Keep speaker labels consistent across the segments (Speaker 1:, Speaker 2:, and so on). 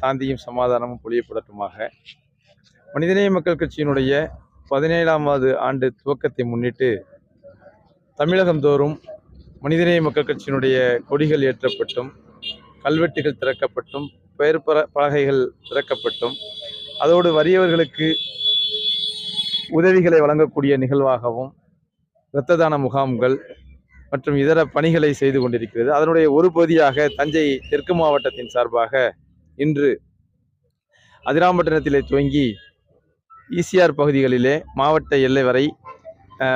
Speaker 1: சாந்தியும் சமாதானமும் பொழியப்படட்டுமாக. மனிதநேய மக்கள் கட்சியினுடைய பதினேழாவது ஆண்டு துவக்கத்தை முன்னிட்டு தமிழகம் தோறும் மனிதநேய மக்கள் கட்சியினுடைய கொடிகள் ஏற்றப்பட்டும் கல்வெட்டுகள் திறக்கப்பட்டும் பெயர் பல பலகைகள் திறக்கப்பட்டும் அதோடு வறியவர்களுக்கு உதவிகளை வழங்கக்கூடிய நிகழ்வாகவும் இரத்த தான முகாம்கள் மற்றும் இதர பணிகளை செய்து கொண்டிருக்கிறது. அதனுடைய ஒரு பகுதியாக தஞ்சை தெற்கு மாவட்டத்தின் சார்பாக இன்று அதிராம்பட்டினத்திலே துவங்கி ஈசிஆர் பகுதிகளிலே மாவட்ட எல்லை வரை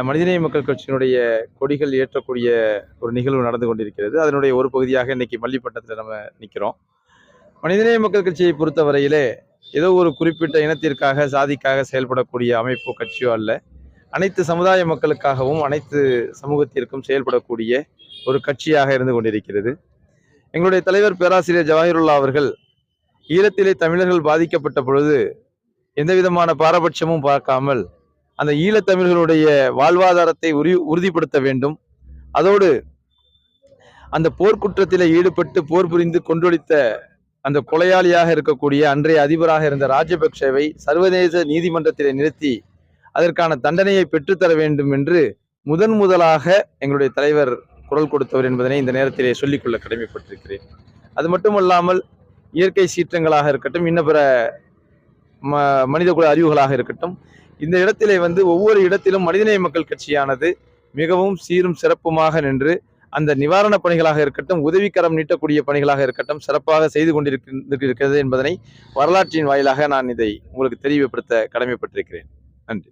Speaker 1: மனிதநேய மக்கள் கட்சியினுடைய கொடிகள் ஏற்றக்கூடிய ஒரு நிகழ்வு நடந்து கொண்டிருக்கிறது. அதனுடைய ஒரு பகுதியாக இன்னைக்கு மல்லிப்பட்டத்தில் நம்ம நிற்கிறோம் மனிதநேய மக்கள் கட்சியை பொறுத்தவரையிலே ஏதோ ஒரு குறிப்பிட்ட இனத்திற்காக சாதிக்காக செயல்படக்கூடிய அமைப்போ கட்சியோ அல்ல. அனைத்து சமுதாய மக்களுக்காகவும் அனைத்து சமூகத்திற்கும் செயல்படக்கூடிய ஒரு கட்சியாக இருந்து கொண்டிருக்கிறது. எங்களுடைய தலைவர் பேராசிரியர் ஜவாஹிருல்லா அவர்கள் ஈழத்திலே தமிழர்கள் பாதிக்கப்பட்ட பொழுது எந்த விதமான பாரபட்சமும் பார்க்காமல் அந்த ஈழத்தமிழர்களுடைய வாழ்வாதாரத்தை உரி உறுதிப்படுத்த வேண்டும். அதோடு அந்த போர்க்குற்றத்திலே ஈடுபட்டு போர் புரிந்து கொண்டொழித்த அந்த கொலையாளியாக இருக்கக்கூடிய அன்றைய அதிபராக இருந்த ராஜபக்சேவை சர்வதேச நீதிமன்றத்திலே நிறுத்தி அதற்கான தண்டனையை பெற்றுத்தர வேண்டும் என்று முதன் முதலாக எங்களுடைய தலைவர் குரல் கொடுத்தவர் என்பதனை இந்த நேரத்திலே சொல்லிக்கொள்ள கடமைப்பட்டிருக்கிறேன். அது மட்டுமல்லாமல் இயற்கை சீற்றங்களாக இருக்கட்டும் இன்ன பிற ம மனிதகுல அறிவுகளாக இருக்கட்டும் இந்த இடத்திலே வந்து ஒவ்வொரு இடத்திலும் மனிதநேய மக்கள் கட்சியானது மிகவும் சீரும் சிறப்புமாக நின்று அந்த நிவாரணப் பணிகளாக இருக்கட்டும் உதவிக்கரம் நீட்டக்கூடிய பணிகளாக இருக்கட்டும் சிறப்பாக செய்து கொண்டிருக்கிறது என்பதனை வரலாற்றின் வாயிலாக நான் இதை உங்களுக்கு தெரியப்படுத்த கடமைப்பட்டிருக்கிறேன். நன்றி.